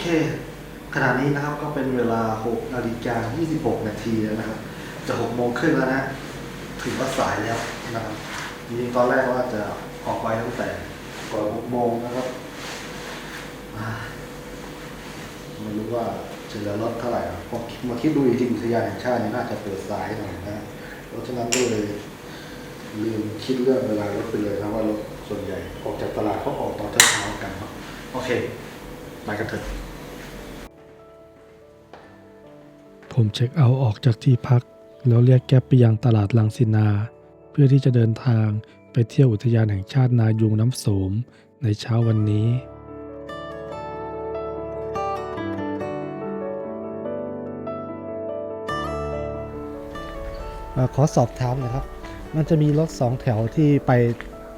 เค ขณะนี้นะครับก็เป็นเวลา 6 นาฬิกา 26 นาทีแล้วนะครับ จะ6โมงครึ่งแล้วนะถือว่าสายแล้วนะครับจริงๆตอนแรกว่าจะออกไปตั้งแต่ก่อน6โมงนะครับไม่รู้ว่าจะเหลือรถเท่าไหร่พอมาคิดดูจริงๆอุทยานแห่งชาติน่าจะเปิดสายหน่อยนะเพราะฉะนั้นก็เลยลืมคิดเรื่องเวลารถไปเลยนะว่ารถส่วนใหญ่ออกจากตลาดเขาออกตอนเช้าๆกันโอเค ไปกันเถอะ ผมเช็คเอาท์ออกจากที่พัก แล้วเรียกแก๊ปไปยังตลาดลังสินา เพื่อที่จะเดินทางไปเที่ยวอุทยานแห่งชาตินายุงน้ำโสมในเช้าวันนี้ เอ่อขอสอบถามหนะครับ มันจะมีรถสองแถวที่ไป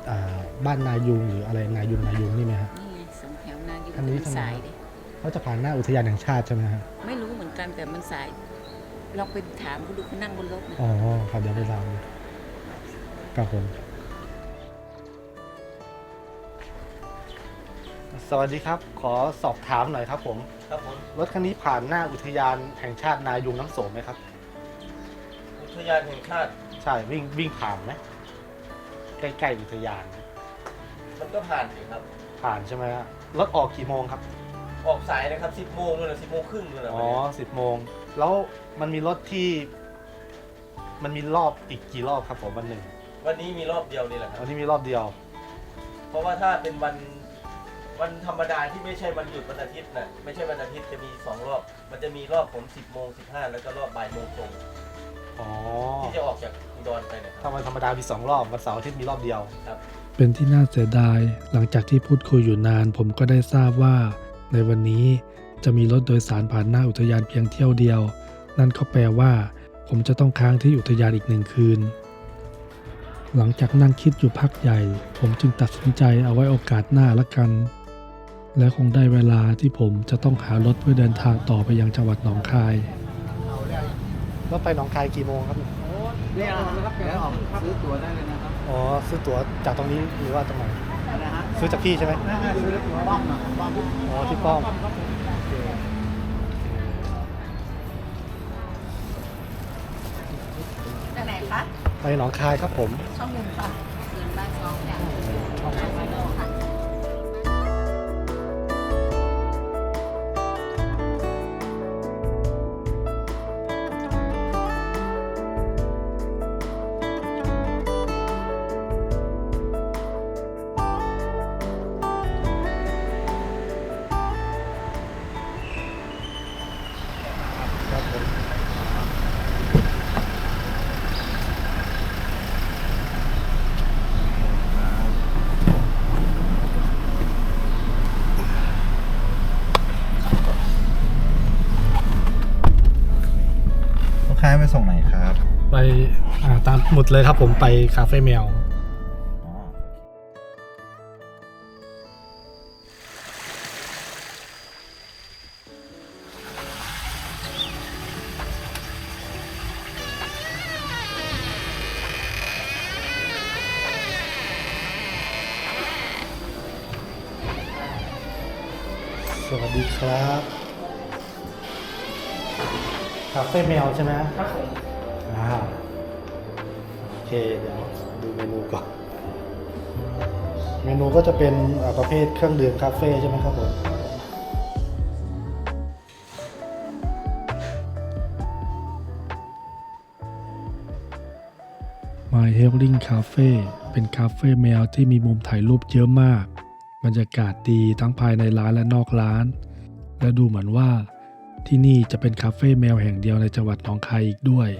อ่าบ้านนายุงหรืออะไรนายุงนายุงนี่ไหมฮะ นี่ไงสองแถวนาอยู่อันนี้มันทำไม สายดิเขาจะผ่านหน้าอุทยานแห่งชาติใช่ไหมฮะ ไม่รู้เหมือน กันแต่มันสายลองไปถามเขาดูเขานั่งบนรถนะอ๋อครับเดี๋ยวไปตามครับผม สวัสดีครับ ขอสอบถามหน่อยครับผมครับผมรถคันนี้ผ่านหน้าอุทยานแห่งชาตินายุงน้ำโสมไหมครับ อุทยานแห่งชาติใช่วิ่งวิ่งผ่านไหมใกล้ๆอุทยาน มันก็ผ่านอยู่ครับ ผ่านใช่ไหมฮะรถออกกี่โมงครับ ออกสายนะครับ10โมงนู่นนะ10โมงครึ่งนู่นนะอ๋อสิบโมง แล้วมันมีรถที่ มันมีรอบอีกกี่รอบครับผมวันหนึ่งวันนี้มีรอบเดียวนี่แหละควัรับนนี้มีรอบเดียว เพราะว่าถ้าเป็นวันวันธรรมดาที่ไม่ใช่วันหยุดวันอาทิตย์น่ะไม่ใช่วันอาทิตย์จะมีสองรอบ มันจะมีรอบผม10โมง15แล้วก็รอบบ่ายโมงตรงอ๋อ ที่จะออกจากอุดรไปนะคถ้ารับวันธรรมดามีสองรอบ วันเสาร์อาทิตย์มีรอบเดียว เป็นที่น่าเสียดาย หลังจากที่พูดคุยอยู่นาน ผมก็ได้ทราบว่า ในวันนี้จะมีรถโดยสารผ่านหน้าอุทยานเพียงเที่ยวเดียว นั่นก็แปลว่า ผมจะต้องค้างที่อุทยานอีกหนึ่งคืน หลังจากนั่งคิดอยู่พักใหญ่ ผมจึงตัดสินใจเอาไว้โอกาสหน้าละกัน และคงได้เวลาที่ผมจะต้องหารถเพื่อเดินทางต่อไปยังจังหวัดหนองคายรถไปหนองคายกี่โมงครับนี่นะครับเดี๋ยวออกซื้อตั๋วได้เลยนะครับ อ๋อ ซื้อตั๋วจากตรงนี้หรือว่าตรงไหนนะฮะ ซื้อจากพี่ใช่ไหมซื้อตั๋วบ้องนะบ้องอ๋อที่ป้อมไปไหนคะไปหนองคายครับผม ช่องหนึ่งค่ะ ตามหมุดเลยครับผมไปคาเฟ่แมวสวัสดีครับ คาเฟ่แมวใช่ไหมครับผม เคเดี๋ยวดูเมนูก่อน เมนูก็จะเป็นประเภทเครื่องดื่มคาเฟ่ใช่ไหมครับผม My Healing Cafe เป็นคาเฟ่แมวที่มีมุมถ่ายรูปเยอะมาก บรรยากาศดีทั้งภายในร้านและนอกร้าน และดูเหมือนว่าที่นี่จะเป็นคาเฟ่แมวแห่งเดียวในจังหวัดหนองคายอีกด้วย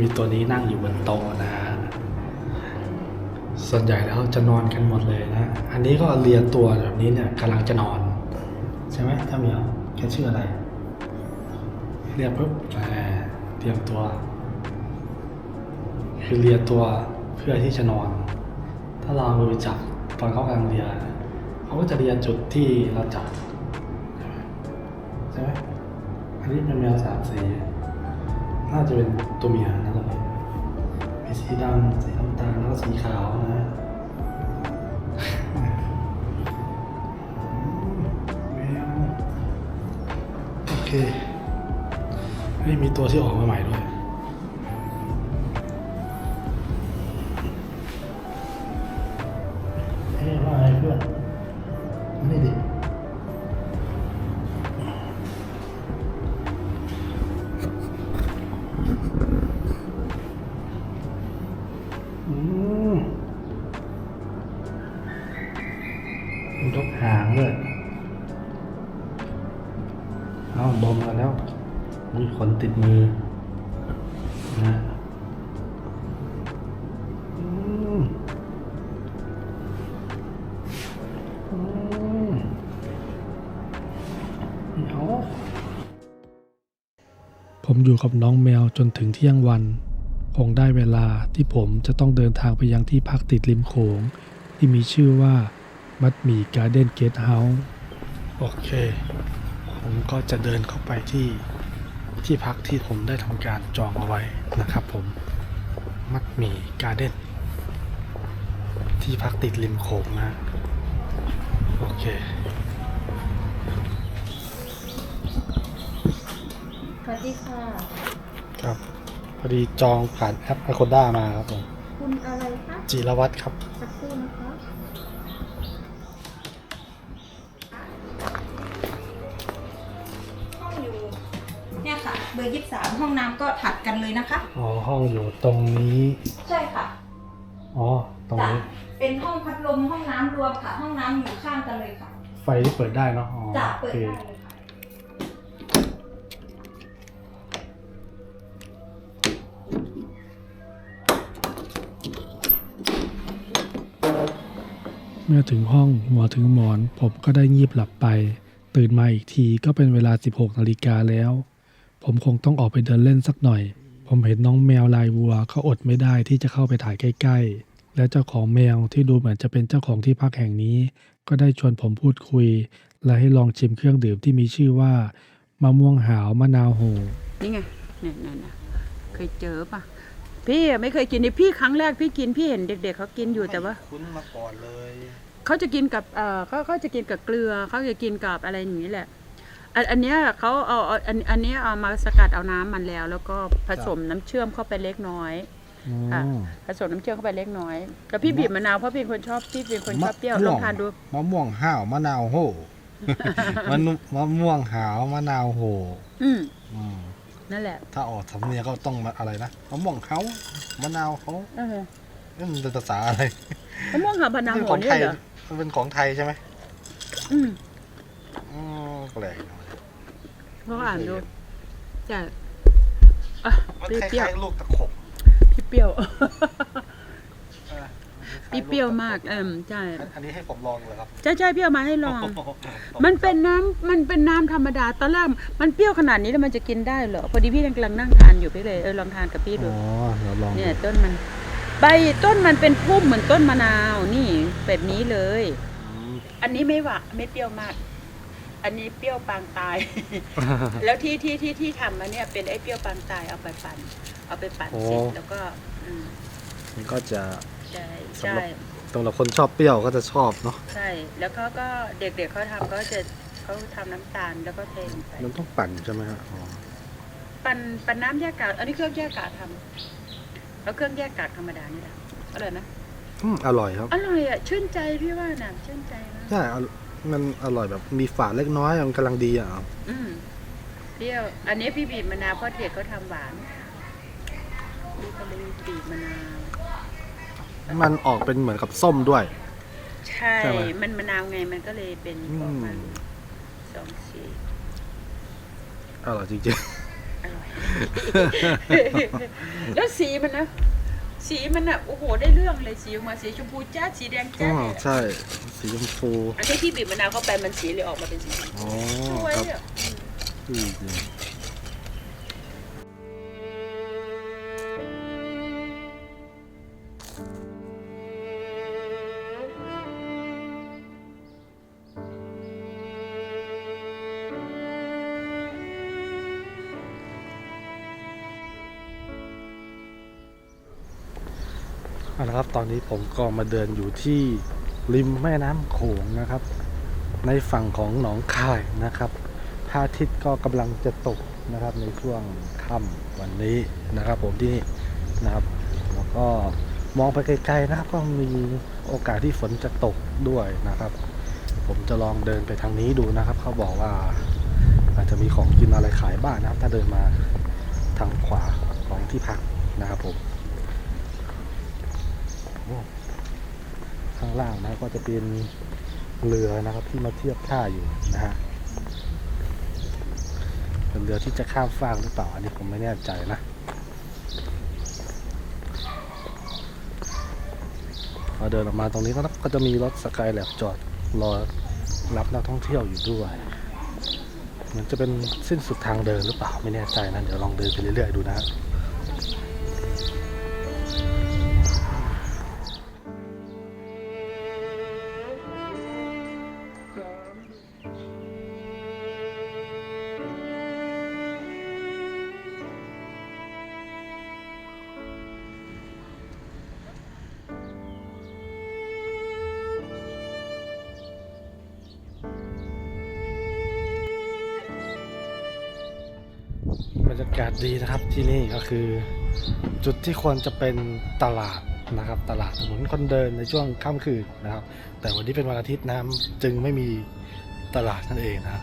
มีตัวนี้นั่งอยู่บนโต๊ะนะฮะส่วนใหญ่แล้วจะนอนกันหมดเลยนะ อันนี้ก็เรียตัวแบบนี้เนี่ยกำลังจะนอน ใช่ไหมถ้ามีเอาแค่ชื่ออะไร เรียกปุ๊บอ่าเตรียมตัว คือเรียตัวเพื่อที่จะนอน ถ้าเรามือจับตอนเขากำลังเรียเขาก็จะเรียจุดที่เราจับใช่ไหมอันนี้เป็นแมวสามสี น่าจะเป็นตัวเมียนะตรงนี้มีสีดำสีน้ำตาลแล้วก็สีขาวนะโอเคไม่มีตัวที่ออกมาใหม่ด้วย ติดมือนะผมอยู่กับน้องแมวจนถึงเที่ยงวัน คงได้เวลาที่ผมจะต้องเดินทางไปยังที่พักติดริมโขง ที่มีชื่อว่ามัดหมี่การ์เด้นเกสต์เฮาส์โอเค ผมก็จะเดินเข้าไปที่ ที่พักที่ผมได้ทำการจองเอาไว้นะครับผม มัดหมี่การ์เด้นที่พักติดริมโขงนะโอเคสวัสดีค่ะ ครับ พอดีจองผ่านแอป a อ o ด้ามาครับผม คุณอะไรคะจิรวัตรครับ สักครู่นะคะ บอร์ยี่สามห้องน้ำก็ถัดกันเลยนะคะ อ๋อห้องอยู่ตรงนี้ ใช่ค่ะอ๋อตรงจ้ะนี้เป็นห้องพัดลมห้องน้ำรวมค่ะ ห้องน้ำอยู่ข้างกันเลยค่ะไฟที่เปิดได้เนาะอ๋อจะโอเปิดเคได้เลยค่ะ เมื่อถึงห้องหัวถึงหมอน ผมก็ได้งีบหลับไป ตื่นมาอีกทีก็เป็นเวลา 16นาฬิกาแล้ว ผมคงต้องออกไปเดินเล่นสักหน่อย ผมเห็นน้องแมวลายวัวเขาอดไม่ได้ที่จะเข้าไปถ่ายใกล้ ๆ และเจ้าของแมวที่ดูเหมือนจะเป็นเจ้าของที่พักแห่งนี้ ก็ได้ชวนผมพูดคุย และให้ลองชิมเครื่องดื่มที่มีชื่อว่ามะม่วงหาวมะนาวโหนี่ไงเนี่ยเนี่ยเนี่ยเคยเจอปะพี่อะไม่เคยกินนี่พี่ครั้งแรกพี่กินพี่เห็นเด็ก ๆเขากินอยู่แต่ว่าคุ้นมาก่อนเลย เขาจะกินกับเอ่อเขาเขาจะกินกับเกลือเขาจะกินกับอะไรอย่างนี้แหละ อันอันเนี้ยเขาเอาเอาอันอันเนี้ยเอามาสกัดเอาน้ำมันแล้ว แล้วก็ผสมน้ำเชื่อมเข้าไปเล็กน้อยค่ะ ผสมน้ำเชื่อมเข้าไปเล็กน้อยแล้วพี่บีบมะนาวเพราะพี่เป็นคนชอบพี่เป็นคนชอบเปรี้ยวลองทานดูมะม่วงห้าวมะนาวโหมันมะม่วงหาวมะนาวโหอืมอืมนั่นแหละถ้าออกสำเนียงก็ต้องมาอะไรนะมะม่วงเขามะนาวเขาเออเอ๊ะมันเป็นภาษาอะไรมะม่วงหาวมะนาวเป็นโหของเนี่ไทยยเหรอมันเป็นของไทยใช่ไหมอืม อืมแปลกเนอะ ลองอ่านดูแต่อะมันเปครี้ยวล้ายๆลูกตะขบๆพี่เปรี้ยวเออพี่เปรี้ยวมาก เอมใช่อันอันนี้ให้ผมลองเลยครับใช่ใช่พี่เอามาให้ลอง มันเป็นน้ำมันเป็นน้ำธรรมดาตอนแรกมันเปรี้ยวขนาดนี้แล้วมันจะกินได้เหรอพอดีพี่กำลังนั่งทานอยู่พี่เลยเออลองทานกับพี่ดู อ๋อเดี๋ยวลองเนี่ยต้นมัน ใบต้นมันเป็นพุ่มเหมือนต้นมะนาวนี่แบบนี้เลยอันนี้ไม่หวานไม่เปรี้ยวมาก อันนี้เปรี้ยวปางตาย แล้วที่ที่ที่ที่ทำมาเนี่ยเป็นไอ้เปรี้ยวปางตายเอาไปปั่น เอาไปปั่นโอ้เสร็จแล้วก็อืมมันก็จะ ใช่สำหรับใช่สำหรับคนชอบเปรี้ยวก็จะชอบเนาะใช่ แล้วเขาก็เด็กๆเขาทำก็จะเขาทำน้ำตาลแล้วก็เทลงไปมันต้องปั่นใช่ไหมฮะอ๋อปั่นปั่นน้ำแยกกากอันนี้เครื่องแยกกากทำแล้วเครื่องแยกกากธรรมดานี่แหละอร่อยนะอืมอร่อยครับ อร่อยอะชื่นใจพี่ว่าน่ะชื่นใจนะใช่อร่อย มันอร่อยแบบมีฝาดเล็กน้อยมันกำลังดีอะอืมเปรี้ยว อันนี้พี่บีบมะนาวเพราะเด็กเขาทำหวานพี่ก็เลยบีบมะนาวมันออกเป็นเหมือนกับส้มด้วย ใช่ ใช่ไหม มันมะนาวไงมันก็เลยเป็นอืมออกมาสองสีอร่อยจริงอร่อย แล้วสีมันนะ สีมันอะโอ้โหได้เรื่องเลยสีออกมาสีชมพูจ้าดสีแดงอ๋จ้าอดเลยอะใช่ สีชมพูอันนี้ที่บีบมะนาวเข้าไปมันสีเลยออกมาเป็นสีชมพูอ๋อสวยครับอะอืม เอาละครับตอนนี้ผมก็มาเดินอยู่ที่ริมแม่น้ำโขงนะครับ ในฝั่งของหนองคายนะครับพระอาทิตย์ก็กำลังจะตกนะครับในช่วงค่ำวันนี้นะครับ ผมที่นี่นะครับแล้วก็มองไปไกลๆนะครับก็มีโอกาสที่ฝนจะตกด้วยนะครับ ผมจะลองเดินไปทางนี้ดูนะครับ เขาบอกว่าอาจจะมีของกินอะไรขายบ้างนะครับ ถ้าเดินมาทางขวาของที่พักนะครับผม ข้างล่างนะก็จะเป็นเรือนะครับที่มาเทียบท่าอยู่นะฮะเป็นเรือที่จะข้ามฟากหรือเปล่าอันนี้ผมไม่แน่ใจนะพอเดินออกมาตรงนี้ก็ก็จะมีรถสกายแลบจอดรอรับนักท่องเที่ยวอยู่ด้วยเหมือนจะเป็นสิ้นสุดทางเดินหรือเปล่าไม่แน่ใจนะเดี๋ยวลองเดินไปเรื่อยๆดูนะากาศดีนะครับที่นี่ก็คือ จุดที่ควรจะเป็นตลาดนะครับ ตลาดถนนคนเดินในช่วงค่ำคืนนะครับ แต่วันนี้เป็นวันอาทิตย์นะจึงไม่มีตลาดนั่นเองนะบ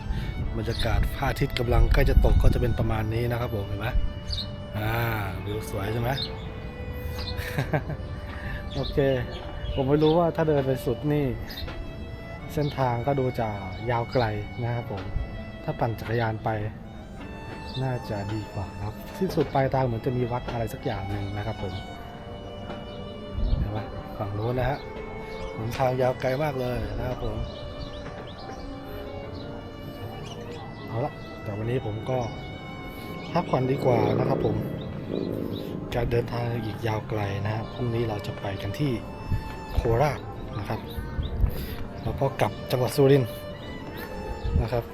บรรยากาศพระอาทิตย์กำลังใกล้จะตกก็จะเป็นประมาณนี้นะครับผมเห็นไหมอ่าวิวสวยใช่ไหมโอเค ผมไม่รู้ว่าถ้าเดินไปสุดนี่ เส้นทางก็ดูจะยาวไกลนะครับผม ถ้าปั่นจักรยานไป น่าจะดีกว่าครับที่สุดปลายทางเหมือนจะมีวัดอะไรสักอย่างหนึ่งนะครับผมเห็นไหมฝั่งโน้นนะฮะหนทางยาวไกลมากเลยนะครับผมเอาละแต่วันนี้ผมก็พักผ่อนดีกว่านะครับผมการเดินทางอีกยาวไกลนะครับพรุ่งนี้เราจะไปกันที่โคราชนะครับ แล้วก็กลับจังหวัดสุรินทร์นะครับ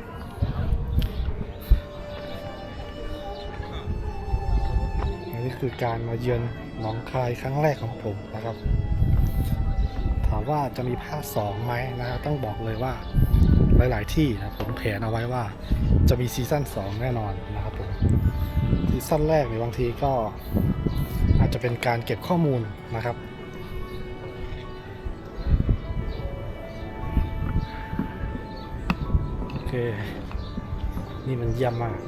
คือการมาเยือนหนองคายครั้งแรกของผมนะครับ ถามว่าจะมีภาคสองไหมนะครับต้องบอกเลยว่าหลาย ๆ ที่นะผมแผนเอาไว้ว่าจะมีซีซั่น2 แน่นอนนะครับผมซีซั่นแรกในบางทีก็อาจจะเป็นการเก็บข้อมูลนะครับ โอเค นี่มันเยี่ยมมาก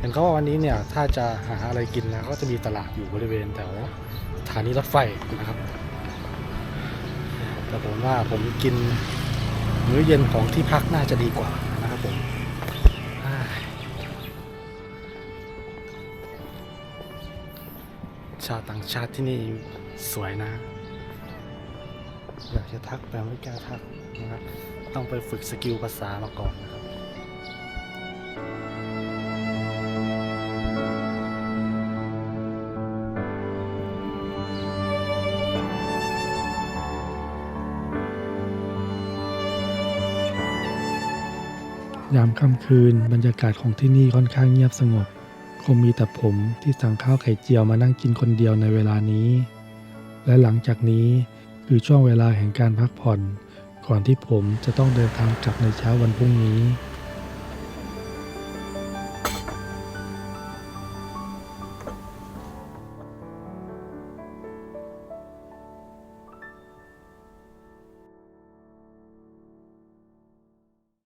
เห็นเขาว่าวันนี้เนี่ยถ้าจะหาอะไรกินนะก็จะมีตลาดอยู่บริเวณแถวสถานีรถไฟนะครับ แต่ผมว่าผมกินมื้อเย็นของที่พักน่าจะดีกว่านะครับผมชาวต่างชาติที่นี่สวยนะ อยากจะทักแต่ไม่กล้าทักนะครับต้องไปฝึกสกิลภาษามาก่อนนะ ยามค่ำคืนบรรยากาศของที่นี่ค่อนข้างเงียบสงบ คงมีแต่ผมที่สั่งข้าวไข่เจียวมานั่งกินคนเดียวในเวลานี้ และหลังจากนี้คือช่วงเวลาแห่งการพักผ่อน ก่อนที่ผมจะต้องเดินทางกลับในเช้าวันพรุ่งนี้